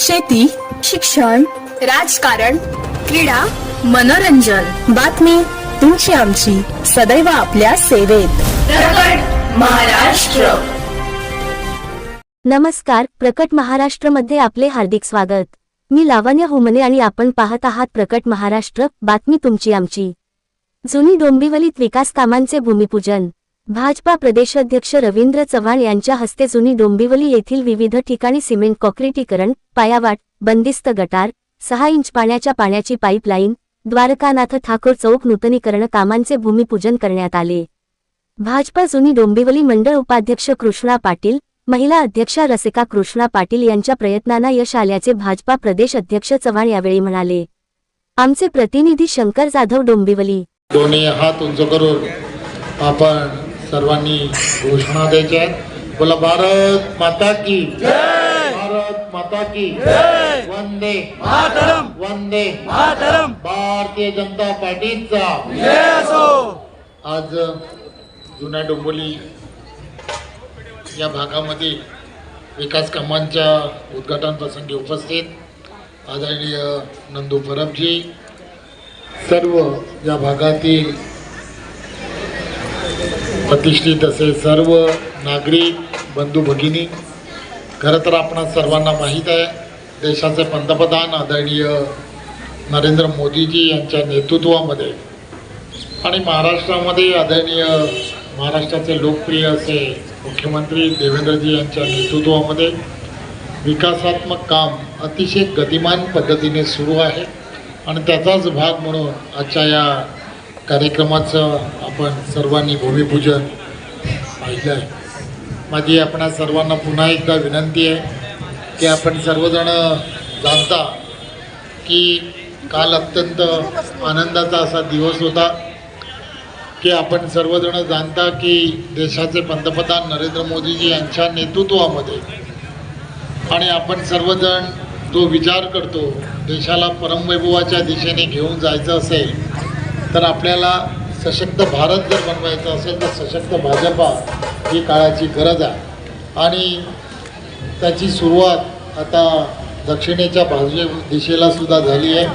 शेती शिक्षण राजकारण क्रीडा मनोरंजन. बातमी तुमची आमची. सदैव आपल्या सेवेत. महाराष्ट्र. नमस्कार प्रकट महाराष्ट्रमध्ये आपले हार्दिक स्वागत. मी लावण्य हुमने आणि आपण पाहत आहात प्रकट महाराष्ट्र बातमी तुमची आमची. जुनी डोंबिवलीत विकास कामांचे भूमिपूजन. भाजपा प्रदेशाध्यक्ष रवींद्र चव्हाण यांच्या हस्ते जुनी डोंबिवली येथील विविध ठिकाणी सिमेंट कॉक्रिटीकरण पायावाट बंदिस्त गटार सहा इंच पाण्याच्या पाण्याची पाईपलाईन द्वारकानाथ ठाकूर चौक नूतनीकरण कामांचे भूमिपूजन करण्यात आले. भाजपा जुनी डोंबिवली मंडळ उपाध्यक्ष कृष्णा पाटील महिला अध्यक्षा रसिका कृष्णा पाटील यांच्या प्रयत्नांना यश आल्याचे भाजपा प्रदेश अध्यक्ष चव्हाण यावेळी म्हणाले. आमचे प्रतिनिधी शंकर जाधव डोंबिवली. दोन्ही हात उंच करून आपण सर्वांनी घोषणा द्यायच्या आहेत. बोला भारत माता की भारत माता की वंदे वंदे भारतीय जनता पार्टीचा आज जुन्या डोंबोली या भागामध्ये विकास कामांच्या उद्घाटन प्रसंगी उपस्थित आदरणीय नंदू परबजी सर्व या भागातील प्रतिष्ठित असे सर्व नागरिक बंधू भगिनी. खरं तर आपणा सर्वांना माहीत आहे देशाचे पंतप्रधान आदरणीय नरेंद्र मोदीजी यांच्या नेतृत्वामध्ये आणि महाराष्ट्रामध्ये आदरणीय महाराष्ट्राचे लोकप्रिय असे मुख्यमंत्री देवेंद्रजी यांच्या नेतृत्वामध्ये विकासात्मक काम अतिशय गतिमान पद्धतीने सुरू आहे. आणि त्याचाच भाग म्हणून आजच्या या कार्यक्रमाचं आपण सर्वांनी भूमिपूजन पाहिलं आहे. माझी आपणा सर्वांना पुन्हा एकदा विनंती आहे की आपण सर्वजण जाणता की काल अत्यंत आनंदाचा असा दिवस होता की आपण सर्वजण जाणता की देशाचे पंतप्रधान नरेंद्र मोदीजी यांच्या नेतृत्वामध्ये आणि आपण सर्वजण जो विचार करतो देशाला परमवैभवाच्या दिशेने घेऊन जायचं असेल तर आपल्याला सशक्त भारत जर बनवायचा असेल तर सशक्त भाजपा ही काळाची गरज आहे. आणि त्याची सुरुवात आता दक्षिणेच्या भाजे दिशेला सुद्धा झाली आहे.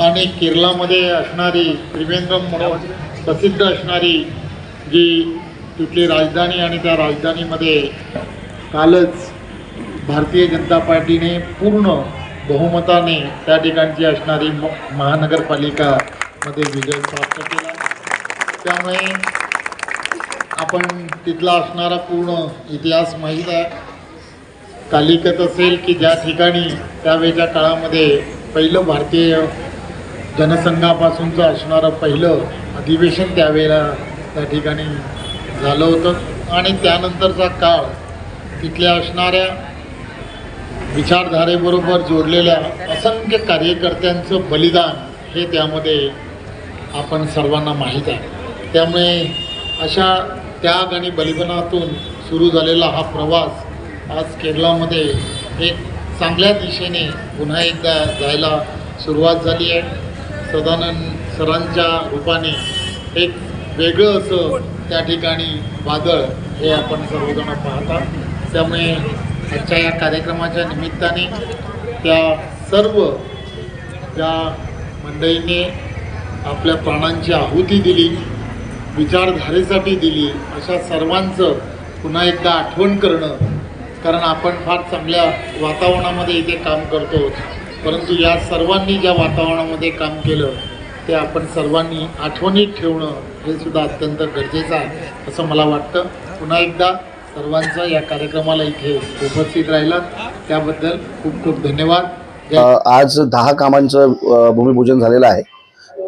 आणि केरळामध्ये असणारी त्रिवेंद्रम म्हणून प्रसिद्ध असणारी जी तिथली राजधानी आणि त्या राजधानीमध्ये कालच भारतीय जनता पार्टीने पूर्ण बहुमताने त्या ठिकाणची असणारी म- मध्ये विजय प्राप्त केला. त्यामुळे आपण तिथला असणारा पूर्ण इतिहास माहीत आहे. कालिकत असेल की ज्या ठिकाणी त्यावेळच्या काळामध्ये पहिलं भारतीय जनसंघापासूनचं असणारं पहिलं अधिवेशन त्यावेळेला त्या ठिकाणी झालं होतं. आणि त्यानंतरचा काळ तिथल्या असणाऱ्या विचारधारेबरोबर जोडलेल्या असंख्य कार्यकर्त्यांचं बलिदान हे त्यामध्ये आपण सर्वांना माहीत आहे. त्यामुळे अशा त्याग आणि बलिदानातून सुरू झालेला हा प्रवास आज केरळामध्ये एक चांगल्या दिशेने पुन्हा एकदा जायला सुरुवात झाली आहे. सदानंद सरांच्या रूपाने एक वेगळं असं त्या ठिकाणी वादळ हे आपण सर्वजण पाहता त्यामुळे आजच्या या कार्यक्रमाच्या निमित्ताने त्या सर्व ज्या मंडळीने आपल्या प्राणांची आहुती दिली विचारधारेसाठी दिली अशा सर्वांचं पुन्हा एकदा आठवण करणं. कारण आपण फार चांगल्या वातावरणामध्ये इथे काम करतो. परंतु या सर्वांनी ज्या वातावरणामध्ये काम केलं ते आपण सर्वांनी आठवणीत ठेवणं हे सुद्धा अत्यंत गरजेचं आहे असं मला वाटतं. पुन्हा एकदा सर्वांचं या कार्यक्रमाला इथे उपस्थित राहिला. त्याबद्दल खूप खूप धन्यवाद. आज दहा कामांचं भूमिपूजन झालेलं आहे.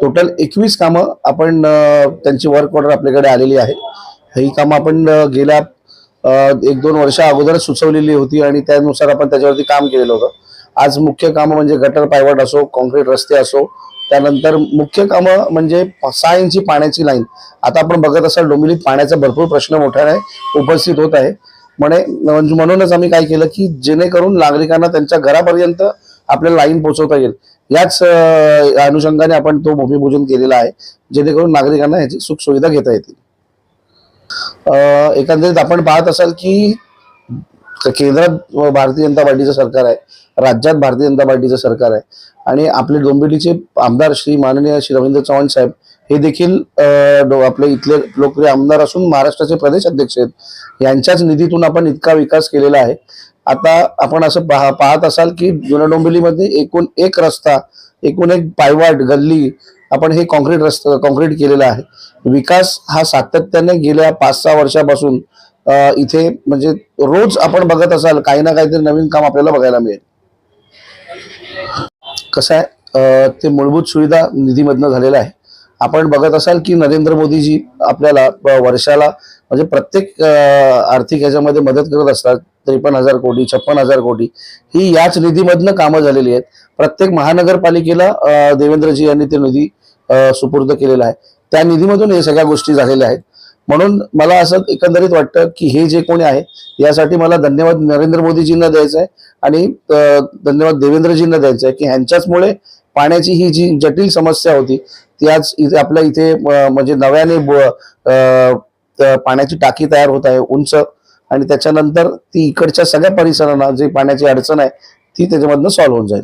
टोटल एकवीस कामं आपण त्यांची वर्क ऑर्डर आपल्याकडे आलेली आहे. ही कामं आपण गेल्या एक दोन वर्षा अगोदर सुचवलेली होती आणि त्यानुसार आपण त्याच्यावरती काम केलेलं होतं. आज मुख्य कामं म्हणजे गटर पायवट असो कॉन्क्रीट रस्ते असो त्यानंतर मुख्य कामं म्हणजे सहा इंची पाण्याची लाईन. आता आपण बघत असाल डोंबिवलीत पाण्याचा भरपूर प्रश्न मोठ्याने उपस्थित होत आहे. म्हणे म्हणूनच आम्ही काय केलं की जेणेकरून नागरिकांना त्यांच्या घरापर्यंत आपल्याला लाईन पोहोचवता येईल. याच अनुषंगाने आपण तो भूमिपूजन केलेला आहे जेणेकरून नागरिकांना याची सुख सुविधा घेता येतील. एकंदरीत आपण पाहत असाल की केंद्रात भारतीय जनता पार्टीचं सरकार आहे राज्यात भारतीय जनता पार्टीचं सरकार आहे आणि आपले डोंबिवलीचे आमदार श्री माननीय श्री रवींद्र चव्हाण साहेब हे देखील डो- आपले इथले लोकप्रिय आमदार असून महाराष्ट्राचे प्रदेश अध्यक्ष आहेत. यांच्याच निधीतून आपण इतका विकास केलेला आहे. आता आपण असं पाह पाहत असाल की जुन्या डोंबिवलीमध्ये एकूण एक रस्ता एकूण एक पायवाट गल्ली आपण हे कॉन्क्रीट रस्ता कॉन्क्रीट केलेला आहे. विकास हा सातत्याने गेल्या पाच सहा वर्षापासून इथे म्हणजे रोज आपण बघत असाल काही ना काहीतरी नवीन काम आपल्याला बघायला मिळेल. कसं आहे ते मूलभूत सुविधा निधीमधनं झालेलं आहे आपण बघत असाल की नरेंद्र मोदीजी आपल्याला वर्षाला म्हणजे प्रत्येक आर्थिक ह्याच्यामध्ये मदत करत असतात. त्रेपन्न हजार कोटी छप्पन हजार कोटी. ही याच निधीमधनं कामं झालेली आहेत. प्रत्येक महानगरपालिकेला देवेंद्रजी यांनी ते निधी सुपूर्द केलेला आहे. त्या निधीमधून हे सगळ्या गोष्टी झालेल्या आहेत. म्हणून मला असं एकंदरीत वाटतं की हे जे कोणी आहे यासाठी मला धन्यवाद नरेंद्र मोदीजींना द्यायचा आहे आणि धन्यवाद देवेंद्रजींना द्यायचा आहे की ह्यांच्याचमुळे पाण्याची ही जी जटिल समस्या होती ती आज इथे आपल्या इथे म्हणजे नव्याने पाण्याची टाकी तयार होत आहे उंच आणि त्याच्यानंतर ती इकडच्या सगळ्या परिसरांना जी पाण्याची अडचण आहे ती त्याच्यामधनं सॉल्व्ह होऊन जाईल.